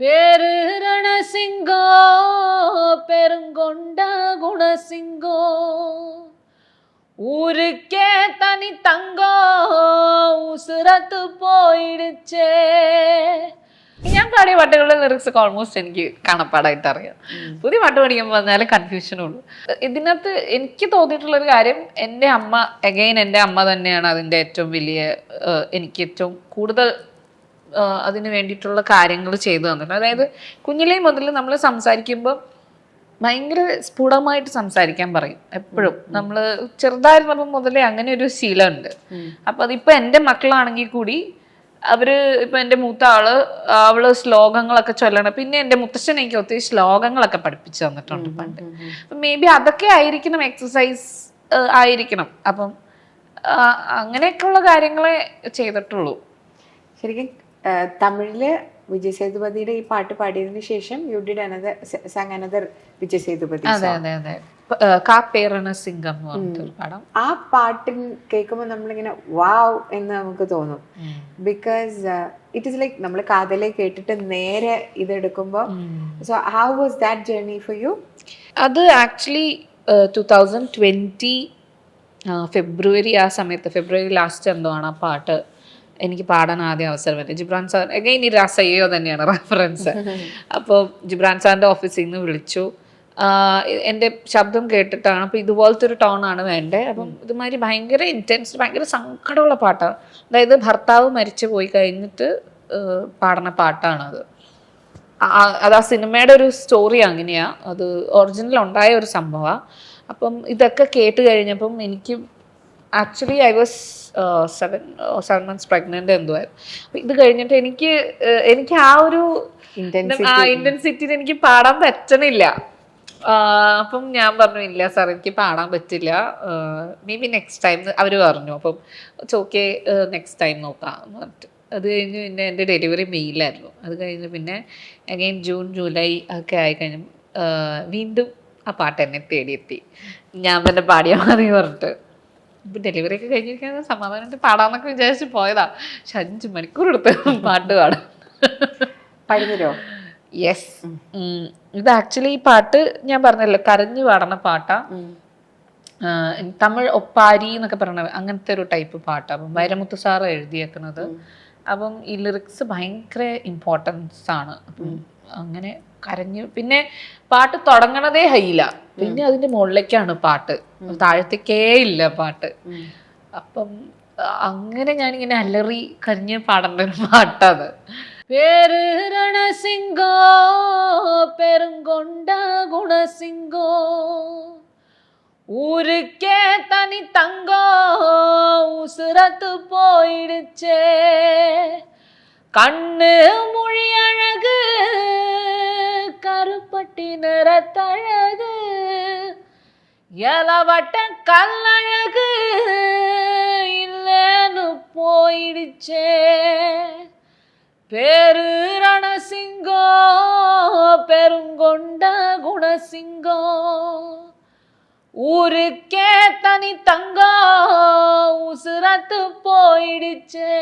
பேரு ரணசிங்கோ பெருங்கொண்ட குணசிங்கோ ஊருக்கே தனி தங்கோ ഉസുരത്ത് പോയിടുച്ചേ ഞാൻ പാടിയ പാട്ടുകളുടെ ലിറിക്സ് ഒക്കെ ഓൾമോസ്റ്റ് എനിക്ക് കാണപ്പാടായിട്ട് അറിയാം പുതിയ പാട്ട് പഠിക്കുമ്പോൾ വന്നാലും കൺഫ്യൂഷനുള്ളൂ ഇതിനകത്ത് എനിക്ക് തോന്നിയിട്ടുള്ള ഒരു കാര്യം എൻ്റെ അമ്മ അഗൈൻ എൻ്റെ അമ്മ തന്നെയാണ് അതിൻ്റെ ഏറ്റവും വലിയ ഏഹ്, എനിക്ക് ഏറ്റവും കൂടുതൽ ഏഹ്, അതിന് വേണ്ടിയിട്ടുള്ള കാര്യങ്ങൾ ചെയ്തു തന്നിട്ടുണ്ട്. അതായത് കുഞ്ഞിലേ മുതൽ നമ്മൾ സംസാരിക്കുമ്പോൾ ഭയങ്കര സ്ഫുടമായിട്ട് സംസാരിക്കാൻ പറയും എപ്പോഴും. നമ്മൾ ചെറുതായിരുന്നപ്പോൾ മുതലേ അങ്ങനെ ഒരു ശീലമുണ്ട്. അപ്പൊ അതിപ്പോ എന്റെ മക്കളാണെങ്കിൽ കൂടി അവർ ഇപ്പൊ എന്റെ മൂത്ത ആൾ അവൾ ശ്ലോകങ്ങളൊക്കെ ചൊല്ലണം പിന്നെ എന്റെ മുത്തശ്ശൻ എനിക്ക് ഒത്തിരി ശ്ലോകങ്ങളൊക്കെ പഠിപ്പിച്ചു തന്നിട്ടുണ്ട് പണ്ട്. മേ ബി അതൊക്കെ ആയിരിക്കണം എക്സസൈസ് ആയിരിക്കണം. അപ്പം അങ്ങനെയൊക്കെയുള്ള കാര്യങ്ങളെ ചെയ്തിട്ടുള്ളൂ. ശരിക്കും തമിഴിൽ വിജയ് സേതുപതിയുടെ ഈ പാട്ട് പാടിയതിന് ശേഷം you did another song another Vijay Sethupathi കാപ്പേറണ Singam പടം. ആ പാട്ട് കേൾക്കുമ്പോൾ നമ്മളിങ്ങനെ വാവ് എന്ന് നമുക്ക് തോന്നും. ബിക്കോസ് ഇറ്റ് ഇസ് ലൈക്ക് നമ്മൾ കാതലെ കേട്ടിട്ട് നേരെ ഇതെടുക്കുമ്പോൾ so how was that journey for you അത് actually two thousand twenty February ആ സമയത്ത് ഫെബ്രുവരി ലാസ്റ്റ് എന്തോ ആണ് ആ പാട്ട്. എനിക്ക് പാടാൻ ആദ്യം അവസരം വരുന്നത് ജിബ്രാൻ സാർ അഗൈൻ ഈ രാസയ്യോ തന്നെയാണ് റെഫറൻസ് അപ്പോൾ ജിബ്രാൻ സാറിന്റെ ഓഫീസിൽ നിന്ന് വിളിച്ചു. എന്റെ ശബ്ദം കേട്ടിട്ടാണ്. അപ്പോൾ ഇതുപോലത്തെ ഒരു ടോൺ ആണ് വേണ്ടത് അപ്പം ഇതുമാതിരി ഭയങ്കര ഇന്റൻസ് ഭയങ്കര സങ്കടമുള്ള പാട്ടാണ്. അതായത് ഭർത്താവ് മരിച്ചു പോയി കഴിഞ്ഞിട്ട് പാടുന്ന പാട്ടാണത് അത്. ആ സിനിമയുടെ ഒരു സ്റ്റോറി അങ്ങനെയാണ് അത് ഒറിജിനൽ ഉണ്ടായ ഒരു സംഭവമാണ് അപ്പം ഇതൊക്കെ കേട്ട് കഴിഞ്ഞപ്പം എനിക്ക് actually I was seven seven months pregnant എന്തോ ആയിരുന്നു ഇത് കഴിഞ്ഞിട്ട് എനിക്ക് എനിക്ക് ആ ഒരു ആ ഇന്റൻസിറ്റിയിൽ എനിക്ക് പാടാൻ പറ്റണില്ല. അപ്പം ഞാൻ പറഞ്ഞു ഇല്ല സാർ എനിക്ക് പാടാൻ പറ്റില്ല. മേ ബി നെക്സ്റ്റ് ടൈം അവർ പറഞ്ഞു. അപ്പം ഓക്കെ നെക്സ്റ്റ് ടൈം നോക്കാം എന്ന് പറഞ്ഞിട്ട്. അത് കഴിഞ്ഞ് പിന്നെ എന്റെ ഡെലിവറി മെയിലായിരുന്നു. അത് കഴിഞ്ഞ് പിന്നെ അഗൈൻ ജൂൺ ജൂലൈ ഒക്കെ ആയി കഴിഞ്ഞ് വീണ്ടും ആ പാട്ട് എന്നെ തേടിയെത്തി. ഞാൻ തന്നെ പാടിയാൽ മതി പറഞ്ഞിട്ട്. ഡെലിവറി ഒക്കെ കഴിഞ്ഞിരിക്കുന്നത് സമാധാനമായിട്ട് പാടാന്നൊക്കെ വിചാരിച്ച് പോയതാ. പക്ഷെ അഞ്ച് മണിക്കൂർ എടുത്ത് പാട്ട് പാടാം പാടുന്നല്ലോ യെസ് ഇത് ആക്ച്വലി ഈ പാട്ട് ഞാൻ പറഞ്ഞല്ലോ കരഞ്ഞു പാടണ പാട്ടാ. തമിഴ് ഒപ്പാരി എന്നൊക്കെ പറയണ അങ്ങനത്തെ ഒരു ടൈപ്പ് പാട്ടാണ് അപ്പം വൈരമുത്ത് സാറ് എഴുതിയേക്കുന്നത്. അപ്പം ഈ ലിറിക്സ് ഭയങ്കര ഇമ്പോർട്ടൻസ് ആണ്. അപ്പം അങ്ങനെ കരഞ്ഞു. പിന്നെ പാട്ട് തുടങ്ങണതേ ഹൈല പിന്നെ അതിന്റെ മുകളിലേക്കാണ് പാട്ട് താഴത്തേക്കേ ഇല്ല പാട്ട് അപ്പം അ- അങ്ങനെ ഞാനിങ്ങനെ അലറി കരഞ്ഞ് പാടേണ്ട ഒരു പാട്ടത് പേര് രണസിംഗോ പെരുങ്കൊണ്ട ഗുണസിംഗോ ஊருக்கே தனி தங்கம் உசுரத்து போயிடுச்சே கண்ணு மொழி அழகு கருப்பட்டி நிறத்தழகு எலவட்ட கல்லழகு இல்லைன்னு போயிடுச்சே. பேரு ரணசிங்கோ பெருங்கொண்ட குணசிங்கோ. ஊருக்கே தனி தங்கோ உசுரத்து போயிடுச்சே.